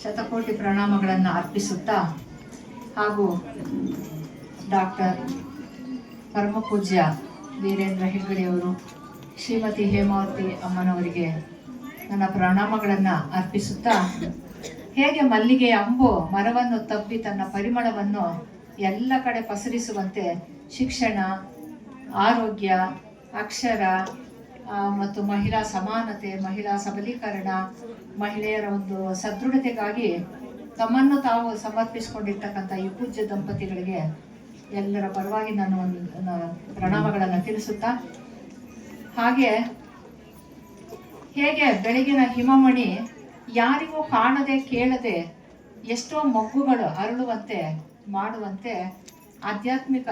ಶತಕೋಟಿ ಪ್ರಣಾಮಗಳನ್ನು ಅರ್ಪಿಸುತ್ತಾ ಹಾಗೂ ಡಾಕ್ಟರ್ ಪರಮಪೂಜ್ಯ ವೀರೇಂದ್ರ ಹೆಗ್ಗಡೆಯವರು ಶ್ರೀಮತಿ ಹೇಮಾವತಿ ಅಮ್ಮನವರಿಗೆ ನನ್ನ ಪ್ರಣಾಮಗಳನ್ನು ಅರ್ಪಿಸುತ್ತಾ ಹೇಗೆ ಮಲ್ಲಿಗೆ ಅಂಬು ಮರವನ್ನು ತಬ್ಬಿ ತನ್ನ ಪರಿಮಳವನ್ನು ಎಲ್ಲ ಕಡೆ ಪಸರಿಸುವಂತೆ ಶಿಕ್ಷಣ, ಆರೋಗ್ಯ, ಅಕ್ಷರ ಮತ್ತು ಮಹಿಳಾ ಸಮಾನತೆ, ಮಹಿಳಾ ಸಬಲೀಕರಣ, ಮಹಿಳೆಯರ ಒಂದು ಸದೃಢತೆಗಾಗಿ ತಮ್ಮನ್ನು ತಾವು ಸಮರ್ಪಿಸಿಕೊಂಡಿರ್ತಕ್ಕಂಥ ಈ ಪೂಜ್ಯ ದಂಪತಿಗಳಿಗೆ ಎಲ್ಲರ ಪರವಾಗಿ ನಾನು ಒಂದು ಪ್ರಣಾಮಗಳನ್ನು ತಿಳಿಸುತ್ತಾ, ಹಾಗೆ ಹೇಗೆ ಬೆಳಗಿನ ಹಿಮಮಣಿ ಯಾರಿಗೂ ಕಾಣದೆ ಕೇಳದೆ ಎಷ್ಟೋ ಮೊಗ್ಗುಗಳು ಅರಳುವಂತೆ ಮಾಡುವಂತೆ ಆಧ್ಯಾತ್ಮಿಕ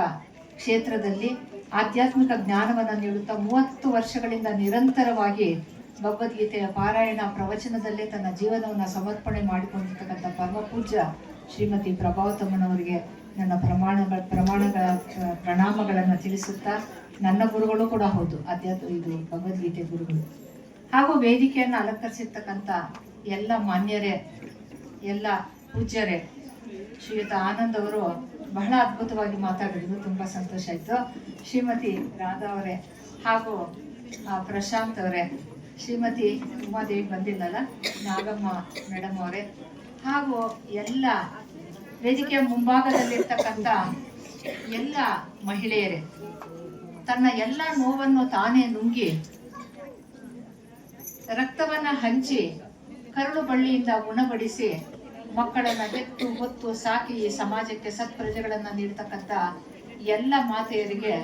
ಕ್ಷೇತ್ರದಲ್ಲಿ ಆಧ್ಯಾತ್ಮಿಕ ಜ್ಞಾನವನ್ನು ನೀಡುತ್ತಾ ಮೂವತ್ತು ವರ್ಷಗಳಿಂದ ನಿರಂತರವಾಗಿ ಭಗವದ್ಗೀತೆಯ ಪಾರಾಯಣ ಪ್ರವಚನದಲ್ಲೇ ತನ್ನ ಜೀವನವನ್ನು ಸಮರ್ಪಣೆ ಮಾಡಿಕೊಂಡಿರ್ತಕ್ಕಂಥ ಪರಮ ಪೂಜ್ಯ ಶ್ರೀಮತಿ ಪ್ರಭಾವತಮ್ಮನವರಿಗೆ ನನ್ನ ಪ್ರಮಾಣಗಳ ಪ್ರಮಾಣಗಳ ಪ್ರಣಾಮಗಳನ್ನು ತಿಳಿಸುತ್ತಾ ನನ್ನ ಗುರುಗಳು ಕೂಡ ಹೌದು. ಅಧ್ಯಾತ್ಮ ಇದು ಭಗವದ್ಗೀತೆ ಗುರುಗಳು. ಹಾಗೂ ವೇದಿಕೆಯನ್ನು ಅಲಂಕರಿಸಿರ್ತಕ್ಕಂಥ ಎಲ್ಲ ಮಾನ್ಯರೇ, ಎಲ್ಲ ಪೂಜ್ಯರೇ ಶ್ರೀಯುತ ಆನಂದ್ ಅವರು ಬಹಳ ಅದ್ಭುತವಾಗಿ ಮಾತಾಡಿದ್ರು ತುಂಬ ಸಂತೋಷ ಆಯಿತು. ಶ್ರೀಮತಿ ರಾಧಾ ಅವರೇ ಹಾಗೂ ಪ್ರಶಾಂತ್ ಅವರೇ, ಶ್ರೀಮತಿ ಉಮಾದೇವಿ ಬಂದಿಲ್ಲಲ್ಲ, ನಾಗಮ್ಮ ಮೇಡಮ್ ಅವರೇ, ಹಾಗೂ ಎಲ್ಲ ವೇದಿಕೆಯ ಮುಂಭಾಗದಲ್ಲಿರ್ತಕ್ಕಂಥ ಎಲ್ಲ ಮಹಿಳೆಯರೇ, ತನ್ನ ಎಲ್ಲ ನೋವನ್ನು ತಾನೇ ನುಂಗಿ ರಕ್ತವನ್ನ ಹಂಚಿ ಕರುಳು ಬಳ್ಳಿಯಿಂದ ಉಣಬಡಿಸಿ ಮಕ್ಕಳನ್ನ ಹೆತ್ತು ಹೊತ್ತು ಸಾಕಿ ಈ ಸಮಾಜಕ್ಕೆ ಸತ್ಪ್ರಜೆಗಳನ್ನ ನೀಡ್ತಕ್ಕಂಥ ಎಲ್ಲ ಮಾತೆಯರಿಗೆ,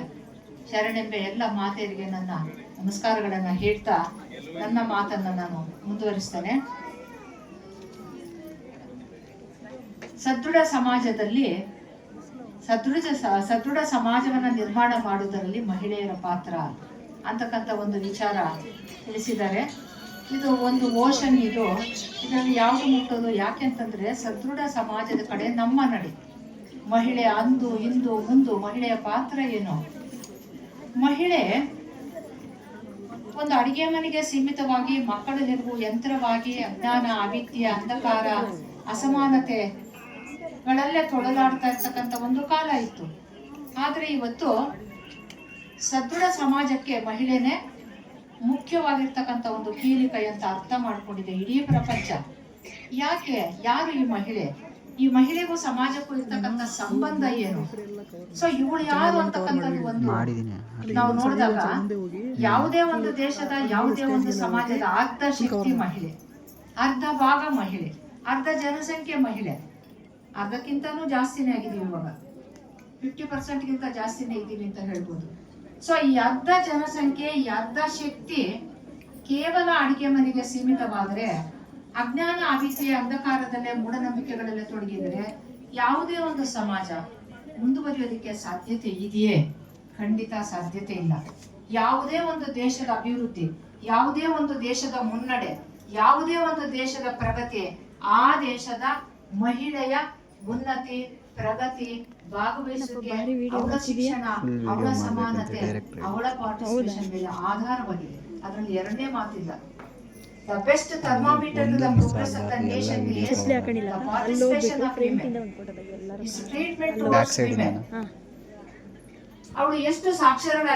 ಶರಣೆಂಬ ಎಲ್ಲ ಮಾತೆಯರಿಗೆ ನನ್ನ ನಮಸ್ಕಾರಗಳನ್ನ ಹೇಳ್ತಾ ನನ್ನ ಮಾತನ್ನ ನಾನು ಮುಂದುವರಿಸ್ತೇನೆ. ಸದೃಢ ಸಮಾಜದಲ್ಲಿ ಸದೃಢ ಸದೃಢ ಸಮಾಜವನ್ನ ನಿರ್ಮಾಣ ಮಾಡುವುದರಲ್ಲಿ ಮಹಿಳೆಯರ ಪಾತ್ರ ಅಂತಕ್ಕಂಥ ಒಂದು ವಿಚಾರ ತಿಳಿಸಿದ್ದಾರೆ. ಇದು ಒಂದು ಓಷನ್ ಇದು. ಇದನ್ನು ಯಾವುದು ಮುಟ್ಟೋದು ಯಾಕೆಂತಂದ್ರೆ ಸದೃಢ ಸಮಾಜದ ಕಡೆ ನಮ್ಮ ನಡಿ. ಮಹಿಳೆ ಅಂದು, ಇಂದು, ಮುಂದು, ಮಹಿಳೆಯ ಪಾತ್ರ ಏನು? ಮಹಿಳೆ ಒಂದು ಅಡಿಗೆ ಮನೆಗೆ ಸೀಮಿತವಾಗಿ ಮಕ್ಕಳು ಹೆಗು ಯಂತ್ರವಾಗಿ, ಅಜ್ಞಾನ, ಅವಿದ್ಯ, ಅಂಧಕಾರ ಅಸಮಾನತೆಗಳಲ್ಲೇ ತೊಡಲಾಡ್ತಾ ಇರ್ತಕ್ಕಂಥ ಒಂದು ಕಾಲ ಇತ್ತು. ಆದರೆ ಇವತ್ತು ಸದೃಢ ಸಮಾಜಕ್ಕೆ ಮಹಿಳೆನೇ ಮುಖ್ಯವಾಗಿರ್ತಕ್ಕಂಥ ಒಂದು ಕೀಲಿಕೈ ಅಂತ ಅರ್ಥ ಮಾಡ್ಕೊಂಡಿದೆ ಇಡೀ ಪ್ರಪಂಚ. ಯಾಕೆ? ಯಾರು ಈ ಮಹಿಳೆ? ಈ ಮಹಿಳೆಗೂ ಸಮಾಜಕ್ಕೂ ಇರ್ತಕ್ಕಂಥ ಸಂಬಂಧ ಏನು? ಸೊ ಇವಳು ಯಾರು ಅಂತಕ್ಕಂಥದ್ದು ಒಂದು ನಾವು ನೋಡಿದಾಗ ಯಾವುದೇ ಒಂದು ದೇಶದ ಯಾವುದೇ ಒಂದು ಸಮಾಜದ ಅರ್ಧ ಶಕ್ತಿ ಮಹಿಳೆ ಅರ್ಧ ಭಾಗ ಮಹಿಳೆ ಅರ್ಧ ಜನಸಂಖ್ಯೆ ಮಹಿಳೆ. ಅರ್ಧಕ್ಕಿಂತನೂ ಜಾಸ್ತಿನೇ ಆಗಿದೆ ಇವಾಗ. ಫಿಫ್ಟಿ ಪರ್ಸೆಂಟ್ಗಿಂತ ಜಾಸ್ತಿನೇ ಇದ್ದೀವಿ ಅಂತ ಹೇಳ್ಬೋದು. ಸೊ ಈ ಅರ್ಧ ಜನಸಂಖ್ಯೆ, ಈ ಅರ್ಧ ಶಕ್ತಿ ಕೇವಲ ಅಡಿಗೆ ಮನೆಗೆ ಸೀಮಿತವಾದರೆ, ಅಜ್ಞಾನ ಅವಿದ್ಯೆ ಅಂಧಕಾರದಲ್ಲೇ ಮೂಢನಂಬಿಕೆಗಳಲ್ಲೇ ತೊಡಗಿದರೆ ಯಾವುದೇ ಒಂದು ಸಮಾಜ ಮುಂದುವರಿಯೋದಕ್ಕೆ ಸಾಧ್ಯತೆ ಇದೆಯೇ? ಖಂಡಿತ ಸಾಧ್ಯತೆ ಇಲ್ಲ. ಯಾವುದೇ ಒಂದು ದೇಶದ ಅಭಿವೃದ್ಧಿ, ಯಾವುದೇ ಒಂದು ದೇಶದ ಮುನ್ನಡೆ, ಯಾವುದೇ ಒಂದು ದೇಶದ ಪ್ರಗತಿ, ಆ ದೇಶದ ಮಹಿಳೆಯ ಉನ್ನತಿ ಪ್ರಗತಿ ಭಾಗವಹಿಸುವಿಕೆ ಅವಳ ಶಿಕ್ಷಣ ಅವಳ ಸಮಾನತೆ ಅವಳ ಪಾರ್ಟಿಸಿಪೇಷನ್ ಮೇಲೆ ಆಧಾರವಾಗಿದೆ. ಅದರಲ್ಲಿ ಎರಡನೇ ಮಾತಿಲ್ಲ. The best thermometer to the progress of the nation is the participation of women is treatment towards women ಅವಳು ಎಷ್ಟು ಸಾಕ್ಷರರಾಗಿ